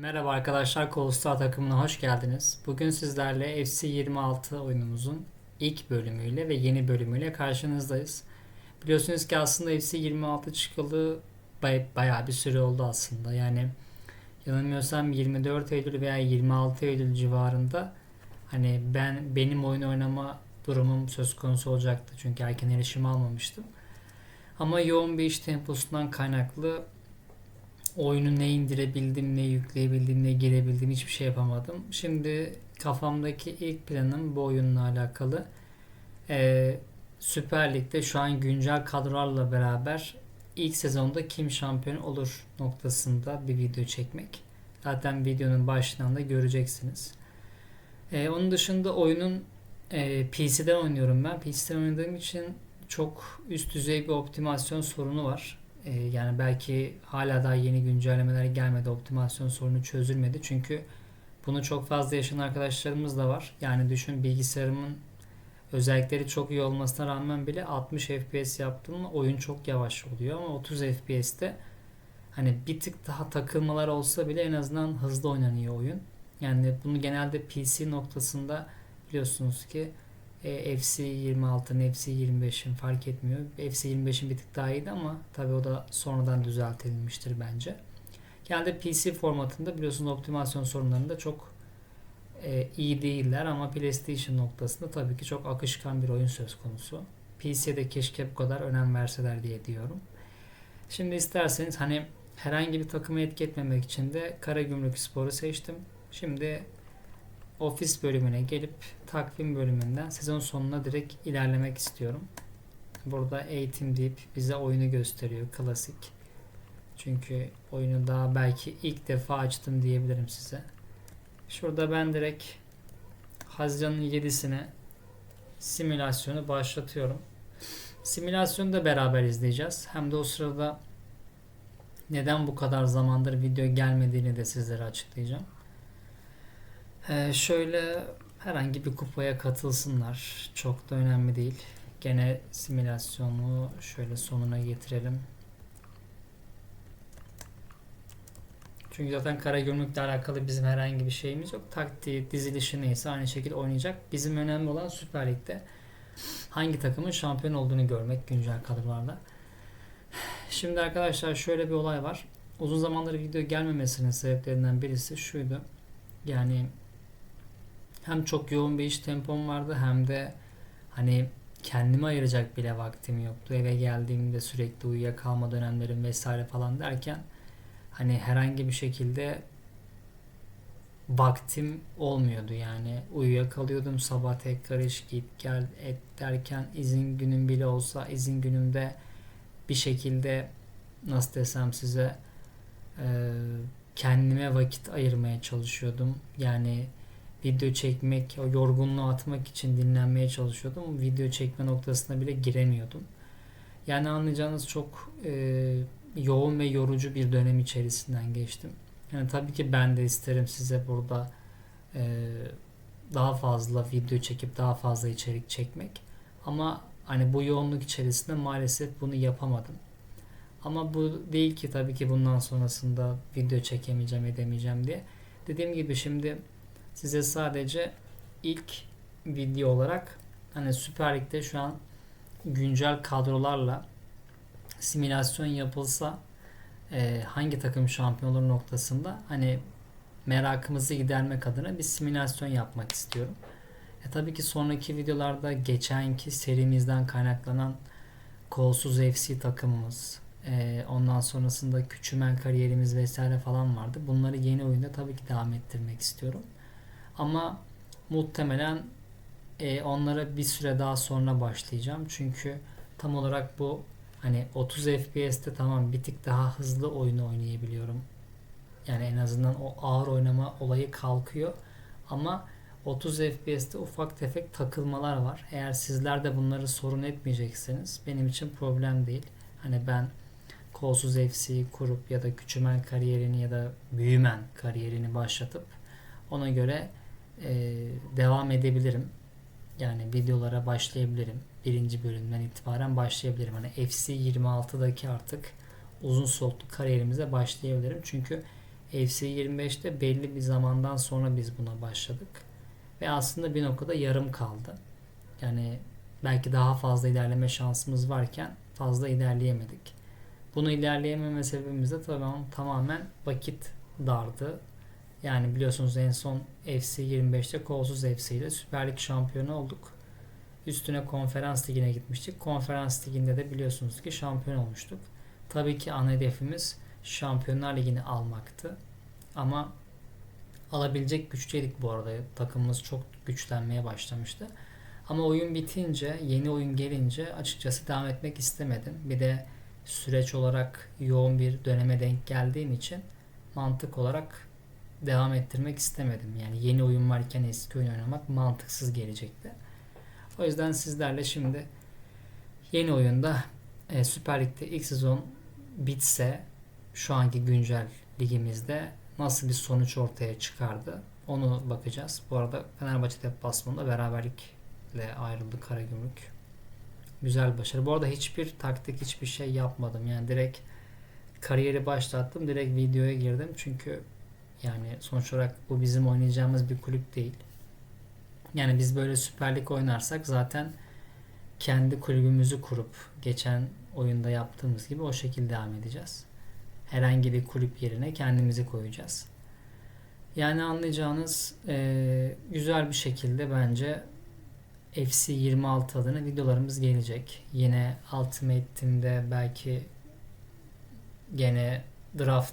Merhaba arkadaşlar, Coldstar takımına hoş geldiniz. Bugün sizlerle FC 26 oyunumuzun ilk bölümüyle ve yeni bölümüyle karşınızdayız. Biliyorsunuz ki aslında FC 26 çıkalı bay- bayağı bir süre oldu aslında. Yani yanılmıyorsam 24 Eylül veya 26 Eylül civarında hani ben benim oyun oynama durumum söz konusu olacaktı. Çünkü erken erişim almamıştım. Ama yoğun bir iş temposundan kaynaklı oyunu ne indirebildim, ne yükleyebildim, ne girebildim hiçbir şey yapamadım. Şimdi kafamdaki ilk planım bu oyunla alakalı. Ee, Süper Lig'de şu an güncel kadrolarla beraber ilk sezonda kim şampiyon olur noktasında bir video çekmek. Zaten videonun başından da göreceksiniz. Ee, onun dışında oyunun e, PC'den oynuyorum ben. PC'den oynadığım için çok üst düzey bir optimasyon sorunu var. Ee, yani belki hala daha yeni güncellemeler gelmedi. Optimasyon sorunu çözülmedi. Çünkü bunu çok fazla yaşayan arkadaşlarımız da var. Yani düşün bilgisayarımın özellikleri çok iyi olmasına rağmen bile 60 FPS yaptım mı oyun çok yavaş oluyor ama 30 FPS'te hani bir tık daha takılmalar olsa bile en azından hızlı oynanıyor oyun. Yani bunu genelde PC noktasında biliyorsunuz ki e, FC 26'ın, FC 25'in fark etmiyor. FC 25'in bir tık daha iyiydi ama tabi o da sonradan düzeltilmiştir bence. Genelde PC formatında biliyorsunuz optimasyon sorunlarında çok e, iyi değiller ama PlayStation noktasında tabii ki çok akışkan bir oyun söz konusu. PC'de keşke bu kadar önem verseler diye diyorum. Şimdi isterseniz hani herhangi bir takımı etki etmemek için de Karagümrük Spor'u seçtim. Şimdi ofis bölümüne gelip takvim bölümünden sezon sonuna direkt ilerlemek istiyorum. Burada eğitim deyip bize oyunu gösteriyor klasik. Çünkü oyunu daha belki ilk defa açtım diyebilirim size. Şurada ben direkt Haziran'ın 7'sine simülasyonu başlatıyorum. Simülasyonu da beraber izleyeceğiz. Hem de o sırada neden bu kadar zamandır video gelmediğini de sizlere açıklayacağım. Ee, şöyle herhangi bir kupaya katılsınlar. Çok da önemli değil. Gene simülasyonu şöyle sonuna getirelim. Çünkü zaten Karagümrük'le alakalı bizim herhangi bir şeyimiz yok. Taktiği, dizilişi neyse aynı şekilde oynayacak. Bizim önemli olan Süper Lig'de hangi takımın şampiyon olduğunu görmek güncel kadrolarla. Şimdi arkadaşlar şöyle bir olay var. Uzun zamandır video gelmemesinin sebeplerinden birisi şuydu. Yani hem çok yoğun bir iş tempom vardı hem de hani kendime ayıracak bile vaktim yoktu. Eve geldiğimde sürekli uyuyakalma dönemlerim vesaire falan derken hani herhangi bir şekilde vaktim olmuyordu yani uyuyakalıyordum sabah tekrar iş git gel et derken izin günüm bile olsa izin günümde bir şekilde nasıl desem size e, kendime vakit ayırmaya çalışıyordum yani video çekmek, o yorgunluğu atmak için dinlenmeye çalışıyordum. Video çekme noktasına bile giremiyordum. Yani anlayacağınız çok e, yoğun ve yorucu bir dönem içerisinden geçtim. Yani tabii ki ben de isterim size burada e, daha fazla video çekip daha fazla içerik çekmek. Ama hani bu yoğunluk içerisinde maalesef bunu yapamadım. Ama bu değil ki tabii ki bundan sonrasında video çekemeyeceğim edemeyeceğim diye. Dediğim gibi şimdi size sadece ilk video olarak hani Süper Lig'de şu an güncel kadrolarla simülasyon yapılsa e, hangi takım şampiyon olur noktasında hani merakımızı gidermek adına bir simülasyon yapmak istiyorum. E, tabii ki sonraki videolarda geçenki serimizden kaynaklanan kolsuz FC takımımız, e, ondan sonrasında küçümen kariyerimiz vesaire falan vardı. Bunları yeni oyunda tabii ki devam ettirmek istiyorum. Ama muhtemelen e, onlara bir süre daha sonra başlayacağım. Çünkü tam olarak bu hani 30 FPS'te tamam bir tık daha hızlı oyunu oynayabiliyorum. Yani en azından o ağır oynama olayı kalkıyor. Ama 30 FPS'te ufak tefek takılmalar var. Eğer sizler de bunları sorun etmeyecekseniz benim için problem değil. Hani ben kolsuz FC'yi kurup ya da küçümen kariyerini ya da büyümen kariyerini başlatıp ona göre e, devam edebilirim. Yani videolara başlayabilirim. Birinci bölümden itibaren başlayabilirim. Hani FC 26'daki artık uzun soluklu kariyerimize başlayabilirim. Çünkü FC 25'te belli bir zamandan sonra biz buna başladık. Ve aslında bir noktada yarım kaldı. Yani belki daha fazla ilerleme şansımız varken fazla ilerleyemedik. Bunu ilerleyememe sebebimiz de tabii tamamen vakit dardı. Yani biliyorsunuz en son FC 25'te kolsuz FC ile Süper Lig şampiyonu olduk. Üstüne konferans ligine gitmiştik. Konferans liginde de biliyorsunuz ki şampiyon olmuştuk. Tabii ki ana hedefimiz Şampiyonlar Ligi'ni almaktı. Ama alabilecek güçteydik bu arada. Takımımız çok güçlenmeye başlamıştı. Ama oyun bitince, yeni oyun gelince açıkçası devam etmek istemedim. Bir de süreç olarak yoğun bir döneme denk geldiğim için mantık olarak devam ettirmek istemedim. Yani yeni oyun varken eski oyun oynamak mantıksız gelecekti. O yüzden sizlerle şimdi yeni oyunda e, Süper Lig'de ilk sezon bitse şu anki güncel ligimizde nasıl bir sonuç ortaya çıkardı onu bakacağız. Bu arada Fenerbahçe deplasmanında beraberlikle ayrıldı Karagümrük. Güzel başarı. Bu arada hiçbir taktik hiçbir şey yapmadım. Yani direkt kariyeri başlattım. Direkt videoya girdim. Çünkü yani sonuç olarak bu bizim oynayacağımız bir kulüp değil. Yani biz böyle Süper Lig oynarsak zaten kendi kulübümüzü kurup geçen oyunda yaptığımız gibi o şekilde devam edeceğiz. Herhangi bir kulüp yerine kendimizi koyacağız. Yani anlayacağınız e, güzel bir şekilde bence FC 26 adına videolarımız gelecek. Yine Ultimate Team'de belki gene draft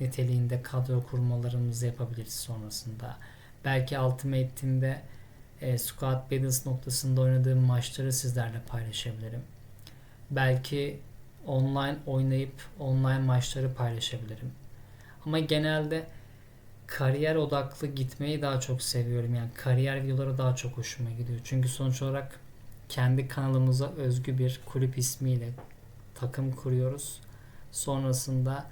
niteliğinde kadro kurmalarımızı yapabiliriz sonrasında. Belki Ultimate Team'de e, Squad Battles noktasında oynadığım maçları sizlerle paylaşabilirim. Belki online oynayıp online maçları paylaşabilirim. Ama genelde kariyer odaklı gitmeyi daha çok seviyorum. Yani kariyer videoları daha çok hoşuma gidiyor. Çünkü sonuç olarak kendi kanalımıza özgü bir kulüp ismiyle takım kuruyoruz. Sonrasında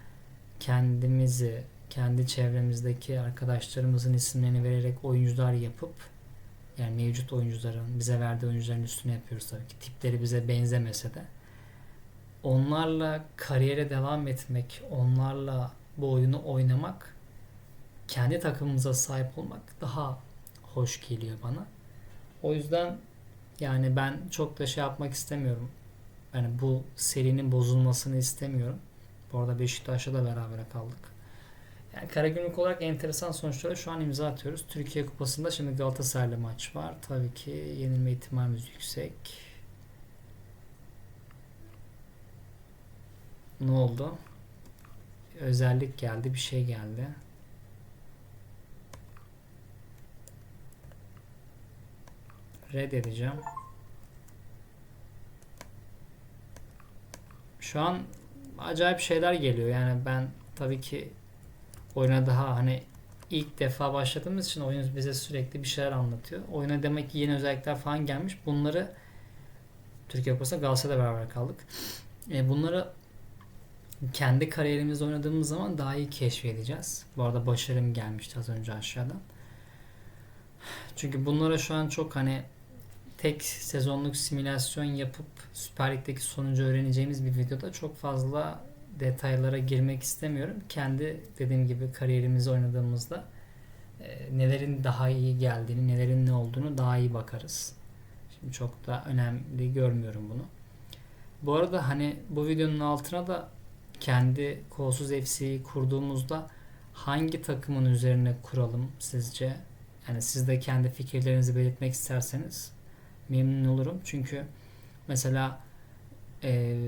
kendimizi, kendi çevremizdeki arkadaşlarımızın isimlerini vererek oyuncular yapıp yani mevcut oyuncuların, bize verdiği oyuncuların üstüne yapıyoruz tabii ki. Tipleri bize benzemese de. Onlarla kariyere devam etmek, onlarla bu oyunu oynamak, kendi takımımıza sahip olmak daha hoş geliyor bana. O yüzden yani ben çok da şey yapmak istemiyorum. Yani bu serinin bozulmasını istemiyorum. Bu arada Beşiktaş'la da beraber kaldık. Yani Karagümrük olarak enteresan sonuçlara şu an imza atıyoruz. Türkiye Kupası'nda şimdi Galatasaray'la maç var. Tabii ki yenilme ihtimalimiz yüksek. Ne oldu? Özellik geldi, bir şey geldi. Reddedeceğim. Şu an acayip şeyler geliyor. Yani ben tabii ki oyuna daha hani ilk defa başladığımız için oyun bize sürekli bir şeyler anlatıyor. Oyuna demek ki yeni özellikler falan gelmiş. Bunları Türkiye Kupası'nda Galatasaray'la beraber kaldık. E, bunları kendi kariyerimizde oynadığımız zaman daha iyi keşfedeceğiz. Bu arada başarım gelmişti az önce aşağıdan. Çünkü bunlara şu an çok hani tek sezonluk simülasyon yapıp Süper Lig'deki sonucu öğreneceğimiz bir videoda çok fazla detaylara girmek istemiyorum. Kendi dediğim gibi kariyerimizi oynadığımızda e, nelerin daha iyi geldiğini, nelerin ne olduğunu daha iyi bakarız. Şimdi çok da önemli görmüyorum bunu. Bu arada hani bu videonun altına da kendi kolsuz FC'yi kurduğumuzda hangi takımın üzerine kuralım sizce? Yani siz de kendi fikirlerinizi belirtmek isterseniz memnun olurum. Çünkü mesela e,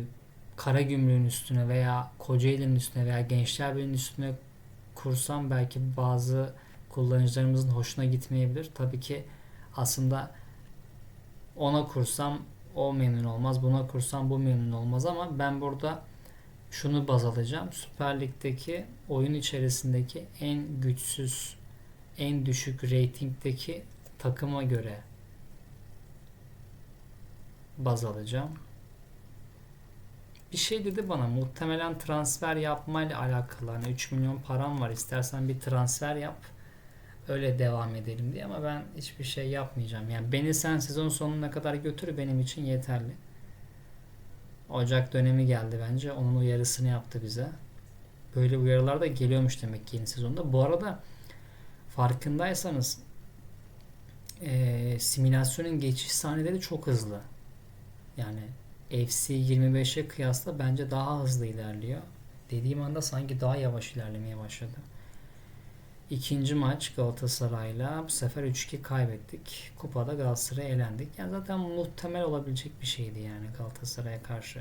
Karagümrük'ün üstüne veya Kocaeli'nin üstüne veya Gençler Birliği'nin üstüne kursam belki bazı kullanıcılarımızın hoşuna gitmeyebilir. Tabii ki aslında ona kursam o memnun olmaz, buna kursam bu memnun olmaz ama ben burada şunu baz alacağım. Süper Lig'deki oyun içerisindeki en güçsüz, en düşük reytingdeki takıma göre baz alacağım. Bir şey dedi bana muhtemelen transfer yapmayla alakalı. Hani 3 milyon param var istersen bir transfer yap öyle devam edelim diye ama ben hiçbir şey yapmayacağım. Yani beni sen sezon sonuna kadar götür benim için yeterli. Ocak dönemi geldi bence. Onun uyarısını yaptı bize. böyle uyarılar da geliyormuş demek ki yeni sezonda. Bu arada farkındaysanız e, simülasyonun geçiş sahneleri çok hızlı. Yani FC 25'e kıyasla bence daha hızlı ilerliyor. Dediğim anda sanki daha yavaş ilerlemeye başladı. İkinci maç Galatasaray'la bu sefer 3-2 kaybettik. Kupada Galatasaray'a elendik. Yani zaten muhtemel olabilecek bir şeydi yani Galatasaray'a karşı.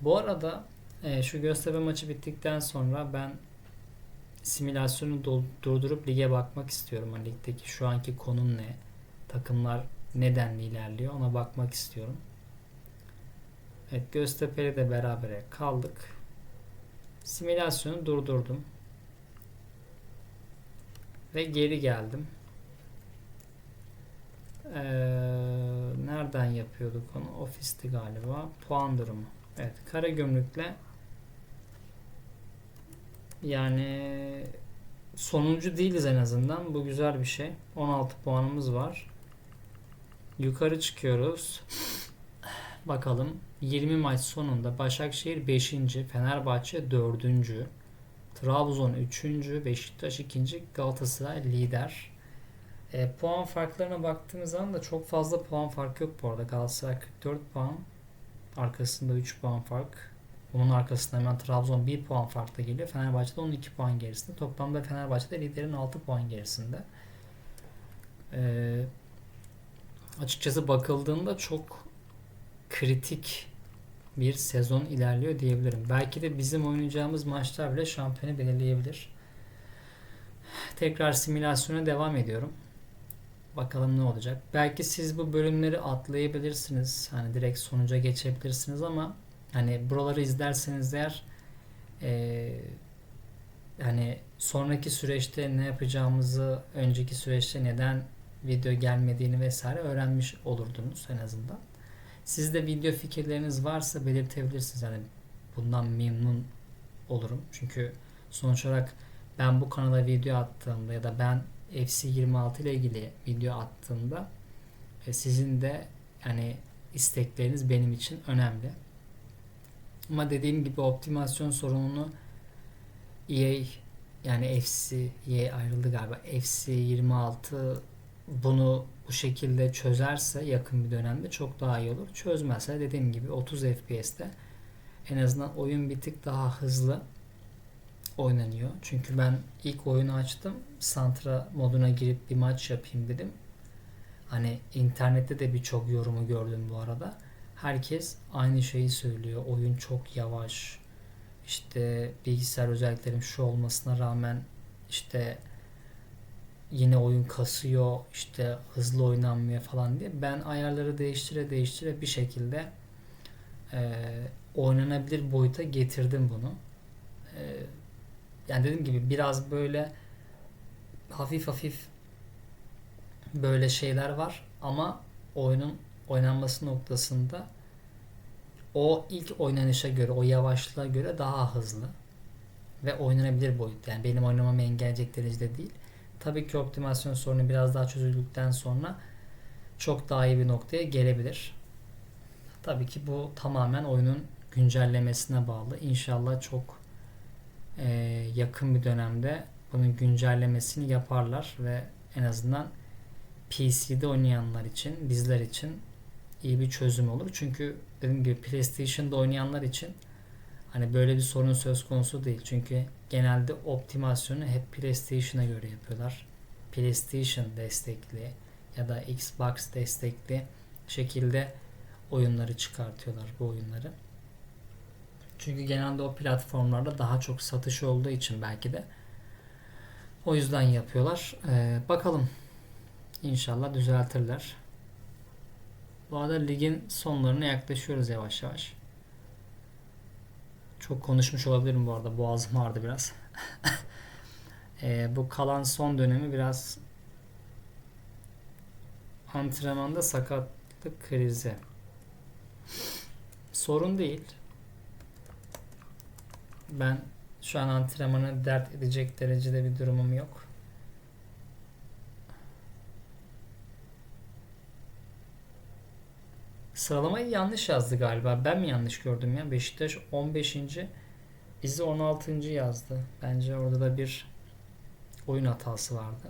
Bu arada e, şu Göztepe maçı bittikten sonra ben simülasyonu durdurup lige bakmak istiyorum. Hani ligdeki şu anki konum ne? Takımlar nedenli ilerliyor ona bakmak istiyorum. Evet Göztepe'yle de berabere kaldık. Simülasyonu durdurdum. Ve geri geldim. Ee, nereden yapıyorduk onu? Ofisti galiba. Puan durumu. Evet. Karagümrük'le yani sonuncu değiliz en azından. Bu güzel bir şey. 16 puanımız var. Yukarı çıkıyoruz. Bakalım 20 maç sonunda Başakşehir 5. Fenerbahçe 4. Trabzon 3. Beşiktaş 2. Galatasaray lider. E, puan farklarına baktığımız zaman da çok fazla puan farkı yok bu arada. Galatasaray 44 puan. Arkasında 3 puan fark. Onun arkasında hemen Trabzon 1 puan farkla geliyor. Fenerbahçe de 12 puan gerisinde. Toplamda Fenerbahçe de liderin 6 puan gerisinde. E, açıkçası bakıldığında çok kritik bir sezon ilerliyor diyebilirim. Belki de bizim oynayacağımız maçlar bile şampiyonu belirleyebilir. Tekrar simülasyona devam ediyorum. Bakalım ne olacak. Belki siz bu bölümleri atlayabilirsiniz. Hani direkt sonuca geçebilirsiniz ama hani buraları izlerseniz eğer e, hani sonraki süreçte ne yapacağımızı önceki süreçte neden video gelmediğini vesaire öğrenmiş olurdunuz en azından. Sizde video fikirleriniz varsa belirtebilirsiniz. Yani bundan memnun olurum. Çünkü sonuç olarak ben bu kanala video attığımda ya da ben FC26 ile ilgili video attığımda e, sizin de yani istekleriniz benim için önemli. Ama dediğim gibi optimasyon sorununu EA yani FC EA ayrıldı galiba. FC26 bunu bu şekilde çözerse yakın bir dönemde çok daha iyi olur. Çözmezse dediğim gibi 30 FPS'te en azından oyun bir tık daha hızlı oynanıyor. Çünkü ben ilk oyunu açtım. Santra moduna girip bir maç yapayım dedim. Hani internette de birçok yorumu gördüm bu arada. Herkes aynı şeyi söylüyor. Oyun çok yavaş. İşte bilgisayar özelliklerim şu olmasına rağmen işte yine oyun kasıyor işte hızlı oynanmıyor falan diye ben ayarları değiştire değiştire bir şekilde e, oynanabilir boyuta getirdim bunu. E, yani dediğim gibi biraz böyle hafif hafif böyle şeyler var ama oyunun oynanması noktasında o ilk oynanışa göre, o yavaşlığa göre daha hızlı ve oynanabilir boyut. Yani benim oynamamı engelleyecek derecede değil. Tabii ki optimasyon sorunu biraz daha çözüldükten sonra çok daha iyi bir noktaya gelebilir. Tabii ki bu tamamen oyunun güncellemesine bağlı. İnşallah çok e, yakın bir dönemde bunun güncellemesini yaparlar ve en azından PC'de oynayanlar için, bizler için iyi bir çözüm olur. Çünkü dediğim gibi PlayStation'da oynayanlar için hani böyle bir sorun söz konusu değil. Çünkü genelde optimasyonu hep PlayStation'a göre yapıyorlar. PlayStation destekli ya da Xbox destekli şekilde oyunları çıkartıyorlar bu oyunları. Çünkü genelde o platformlarda daha çok satış olduğu için belki de o yüzden yapıyorlar. Ee, bakalım. İnşallah düzeltirler. Bu arada ligin sonlarına yaklaşıyoruz yavaş yavaş. Çok konuşmuş olabilirim bu arada. Boğazım ağrıdı biraz. e, bu kalan son dönemi biraz antrenmanda sakatlık krizi. Sorun değil. Ben şu an antrenmanı dert edecek derecede bir durumum yok. Sıralamayı yanlış yazdı galiba. Ben mi yanlış gördüm ya? Beşiktaş 15. bizi 16. yazdı. Bence orada da bir oyun hatası vardı.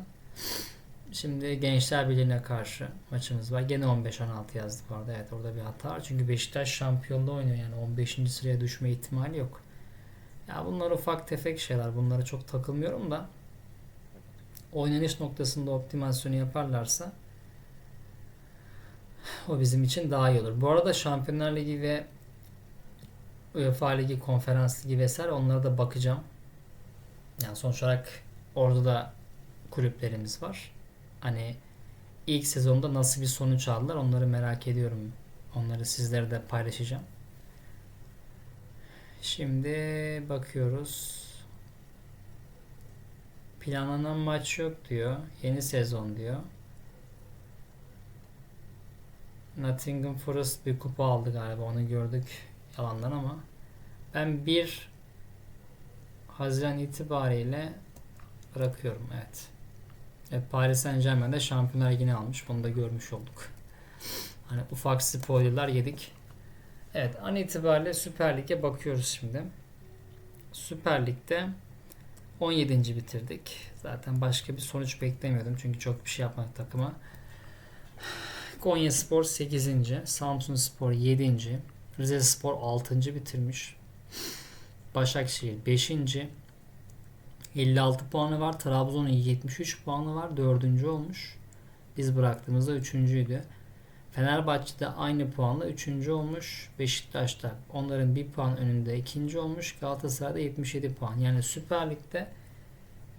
Şimdi Gençler Birliği'ne karşı maçımız var. Gene 15-16 yazdı bu arada. Evet orada bir hata var. Çünkü Beşiktaş şampiyonda oynuyor. Yani 15. sıraya düşme ihtimali yok. Ya bunlar ufak tefek şeyler. Bunlara çok takılmıyorum da oynanış noktasında optimasyonu yaparlarsa o bizim için daha iyi olur. Bu arada Şampiyonlar Ligi ve UEFA Ligi, Konferans Ligi vesaire onlara da bakacağım. Yani sonuç olarak orada da kulüplerimiz var. Hani ilk sezonda nasıl bir sonuç aldılar onları merak ediyorum. Onları sizlere de paylaşacağım. Şimdi bakıyoruz. Planlanan maç yok diyor. Yeni sezon diyor. Nottingham Forest bir kupa aldı galiba. Onu gördük yalandan ama ben 1 Haziran itibariyle bırakıyorum. Evet. E, Paris Saint Germain de Şampiyonlar Ligi'ni almış. Bunu da görmüş olduk. Hani ufak spoilerlar yedik. Evet an itibariyle Süper Lig'e bakıyoruz şimdi. Süper Lig'de 17. bitirdik. Zaten başka bir sonuç beklemiyordum. Çünkü çok bir şey yapmadık takıma. Konya Spor 8. Samsun Spor 7. Rize Spor 6. bitirmiş. Başakşehir 5. 56 puanı var. Trabzon'un 73 puanı var. 4. olmuş. Biz bıraktığımızda 3.'üydü. Fenerbahçe de aynı puanla 3. olmuş. Beşiktaş'ta onların bir puan önünde 2. olmuş. Galatasaray'da 77 puan. Yani Süper Lig'de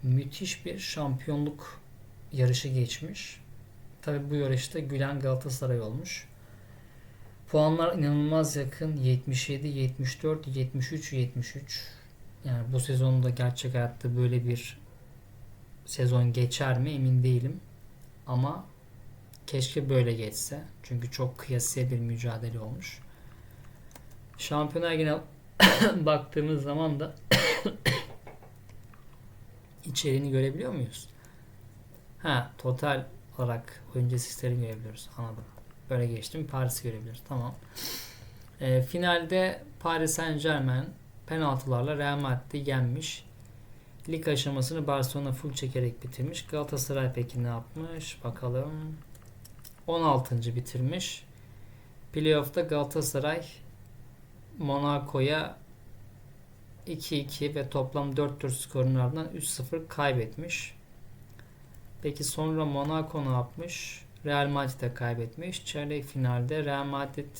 müthiş bir şampiyonluk yarışı geçmiş. Tabi bu yarışta gülen Galatasaray olmuş. Puanlar inanılmaz yakın. 77, 74, 73, 73. Yani bu sezonda gerçek hayatta böyle bir sezon geçer mi emin değilim. Ama keşke böyle geçse. Çünkü çok kıyasıya bir mücadele olmuş. Şampiyonlar yine baktığımız zaman da içeriğini görebiliyor muyuz? Ha, total olarak oyuncu asistlerini görebiliyoruz. Anladım. Böyle geçtim. Paris'i görebiliyoruz. Tamam. E, finalde Paris Saint Germain penaltılarla Real Madrid'i yenmiş. Lig aşamasını Barcelona full çekerek bitirmiş. Galatasaray peki ne yapmış? Bakalım. 16. bitirmiş. Playoff'ta Galatasaray Monaco'ya 2-2 ve toplam 4-4 skorun ardından 3-0 kaybetmiş. Peki sonra Monaco ne yapmış? Real Madrid'e kaybetmiş. Çeyrek finalde Real Madrid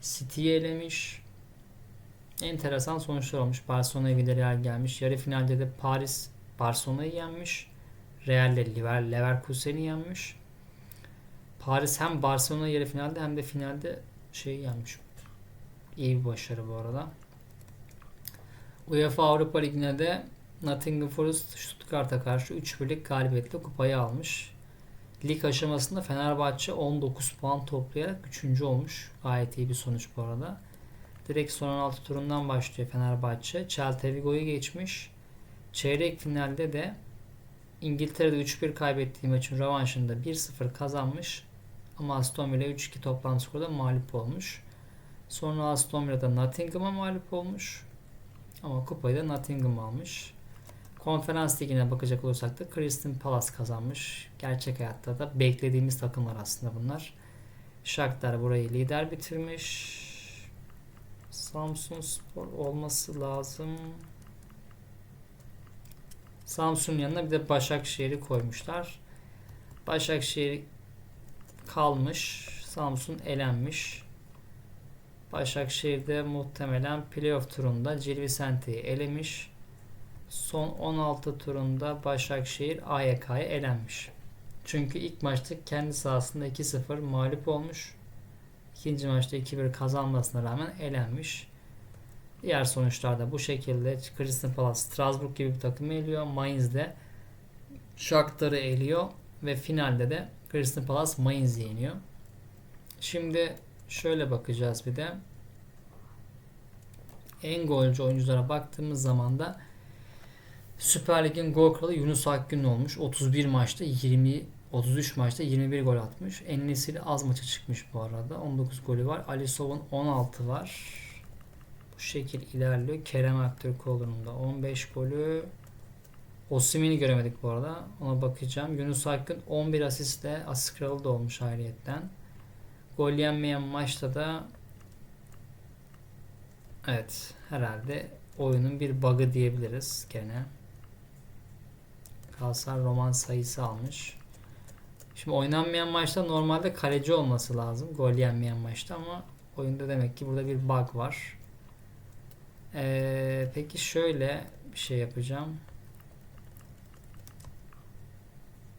City'yi elemiş. Enteresan sonuçlar olmuş. Barcelona'ya bir de Real gelmiş. Yarı finalde de Paris Barcelona'yı yenmiş. Real de Leverkusen'i yenmiş. Paris hem Barcelona yarı finalde hem de finalde şey yenmiş. İyi bir başarı bu arada. UEFA Avrupa Ligi'ne de Nottingham Forest Stuttgart'a karşı 3 birlik galibiyetle kupayı almış. Lig aşamasında Fenerbahçe 19 puan toplayarak 3. olmuş. Gayet iyi bir sonuç bu arada. Direkt son 16 turundan başlıyor Fenerbahçe. Celta Vigo'yu geçmiş. Çeyrek finalde de İngiltere'de 3-1 kaybettiği maçın rövanşında 1-0 kazanmış. Ama Aston Villa 3-2 toplam skorda mağlup olmuş. Sonra Aston Villa'da Nottingham'a mağlup olmuş. Ama kupayı da Nottingham almış. Konferans ligine bakacak olursak da Crystal Palace kazanmış. Gerçek hayatta da beklediğimiz takımlar aslında bunlar. Shakhtar burayı lider bitirmiş. Samsun Spor olması lazım. Samsun yanına bir de Başakşehir'i koymuşlar. Başakşehir kalmış. Samsun elenmiş. Başakşehir'de muhtemelen playoff turunda Cilvisente'yi elemiş. Son 16 turunda Başakşehir AYK'ya elenmiş. Çünkü ilk maçta kendi sahasında 2-0 mağlup olmuş. İkinci maçta 2-1 kazanmasına rağmen elenmiş. Diğer sonuçlarda bu şekilde Crystal Palace Strasbourg gibi bir takım eliyor. Mainz'de Shakhtar'ı eliyor ve finalde de Crystal Palace Mainz'i yeniyor. Şimdi şöyle bakacağız bir de. En golcü oyunculara baktığımız zaman da Süper Lig'in gol kralı Yunus Akgün olmuş. 31 maçta 20 33 maçta 21 gol atmış. En Nesiri az maça çıkmış bu arada. 19 golü var. Ali Sov'un 16 var. Bu şekil ilerliyor. Kerem Aktürkoğlu'nun da 15 golü. Osimhen'i göremedik bu arada. Ona bakacağım. Yunus Akgün 11 asistle asist kralı da olmuş ayrıyetten. Gol yenmeyen maçta da evet herhalde oyunun bir bug'ı diyebiliriz gene. Galatasaray roman sayısı almış. Şimdi oynanmayan maçta normalde kaleci olması lazım. Gol yenmeyen maçta ama oyunda demek ki burada bir bug var. Ee, peki şöyle bir şey yapacağım.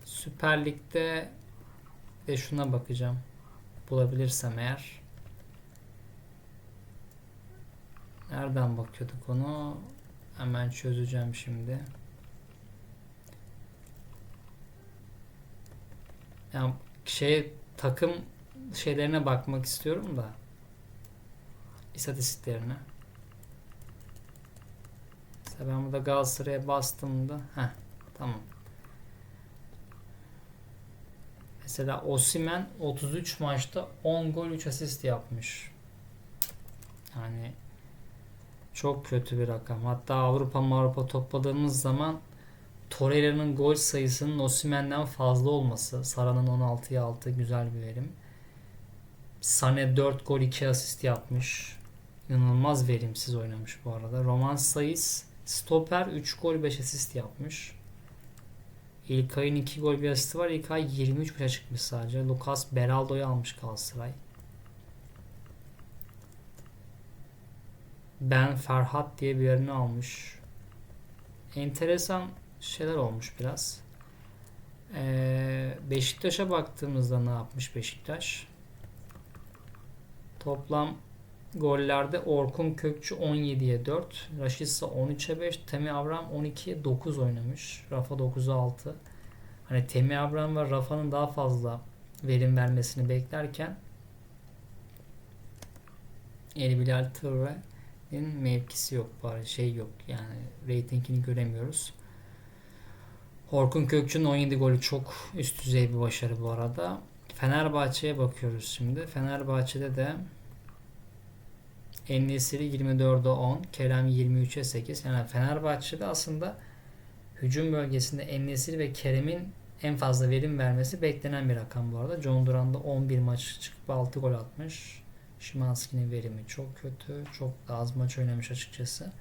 Süper Lig'de de şuna bakacağım. Bulabilirsem eğer. Nereden bakıyorduk onu? Hemen çözeceğim şimdi. Yani şey takım şeylerine bakmak istiyorum da istatistiklerine. Mesela ben burada Galatasaray'a bastığımda heh, tamam. Mesela Osimen 33 maçta 10 gol 3 asist yapmış. Yani çok kötü bir rakam. Hatta Avrupa Avrupa topladığımız zaman Torreira'nın gol sayısının Osimen'den fazla olması. Sara'nın 16'ya 6 güzel bir verim. Sane 4 gol 2 asist yapmış. İnanılmaz verimsiz oynamış bu arada. Roman Sayıs stoper 3 gol 5 asist yapmış. İlkay'ın 2 gol bir asisti var. İlkay 23 maça çıkmış sadece. Lucas Beraldo'yu almış Galatasaray. Ben Ferhat diye bir yerini almış. Enteresan şeyler olmuş biraz. Ee, Beşiktaş'a baktığımızda ne yapmış Beşiktaş? Toplam gollerde Orkun Kökçü 17'ye 4, Raşitsa 13'e 5, Temi Abraham 12'ye 9 oynamış. Rafa 9'a 6. Hani Temi Abraham ve Rafa'nın daha fazla verim vermesini beklerken El Bilal Traore'nin mevkisi yok bari şey yok yani reytingini göremiyoruz. Orkun Kökçü'nün 17 golü çok üst düzey bir başarı bu arada. Fenerbahçe'ye bakıyoruz şimdi. Fenerbahçe'de de Ennesiri 24'e 10, Kerem 23'e 8. Yani Fenerbahçe'de aslında hücum bölgesinde Ennesiri ve Kerem'in en fazla verim vermesi beklenen bir rakam bu arada. John Duran da 11 maç çıkıp 6 gol atmış. Şimanski'nin verimi çok kötü. Çok da az maç oynamış açıkçası.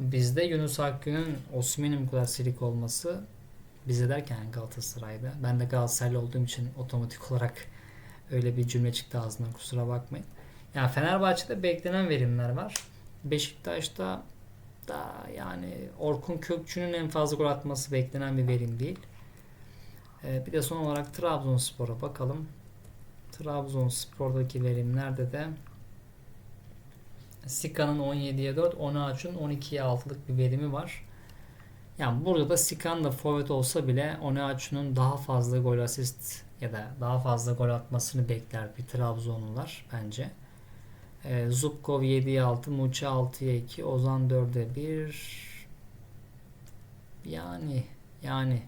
Bizde Yunus Akgün'ün Osman'ın bu kadar silik olması bize derken Galatasaray'da. Ben de Galatasaraylı olduğum için otomatik olarak öyle bir cümle çıktı ağzından kusura bakmayın. Yani Fenerbahçe'de beklenen verimler var. Beşiktaş'ta da yani Orkun Kökçü'nün en fazla gol atması beklenen bir verim değil. Ee, bir de son olarak Trabzonspor'a bakalım. Trabzonspor'daki verimlerde de Sika'nın 17'ye 4, Onaç'ın 12'ye 6'lık bir verimi var. Yani burada da Sikan da forvet olsa bile Onaç'ın daha fazla gol asist ya da daha fazla gol atmasını bekler bir Trabzonlular bence. E, Zubkov 7'ye 6, Muçi 6'ya 2, Ozan 4'e 1. Yani yani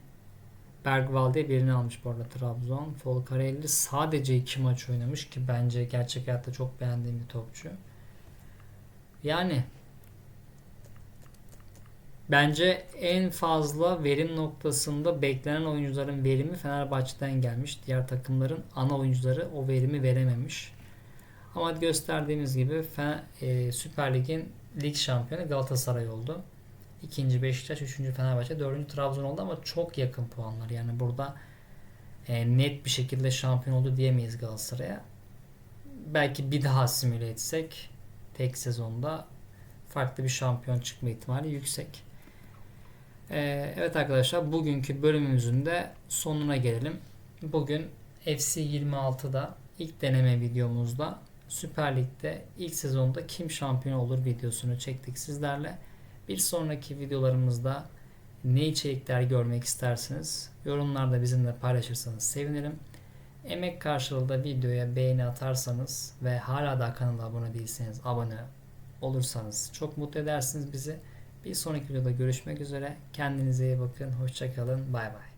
Bergvalde birini almış bu arada Trabzon. Folcarelli sadece 2 maç oynamış ki bence gerçek hayatta çok beğendiğim bir topçu. Yani bence en fazla verim noktasında beklenen oyuncuların verimi Fenerbahçe'den gelmiş. Diğer takımların ana oyuncuları o verimi verememiş. Ama gösterdiğimiz gibi e, Süper Lig'in lig şampiyonu Galatasaray oldu. İkinci Beşiktaş, üçüncü Fenerbahçe, dördüncü Trabzon oldu ama çok yakın puanlar. Yani burada e, net bir şekilde şampiyon oldu diyemeyiz Galatasaray'a. Belki bir daha simüle etsek tek sezonda farklı bir şampiyon çıkma ihtimali yüksek. Ee, evet arkadaşlar bugünkü bölümümüzün de sonuna gelelim. Bugün FC 26'da ilk deneme videomuzda Süper Lig'de ilk sezonda kim şampiyon olur videosunu çektik sizlerle. Bir sonraki videolarımızda ne içerikler görmek istersiniz yorumlarda bizimle paylaşırsanız sevinirim. Emek karşılığı videoya beğeni atarsanız ve hala da kanala abone değilseniz abone olursanız çok mutlu edersiniz bizi. Bir sonraki videoda görüşmek üzere. Kendinize iyi bakın. Hoşçakalın. Bay bay.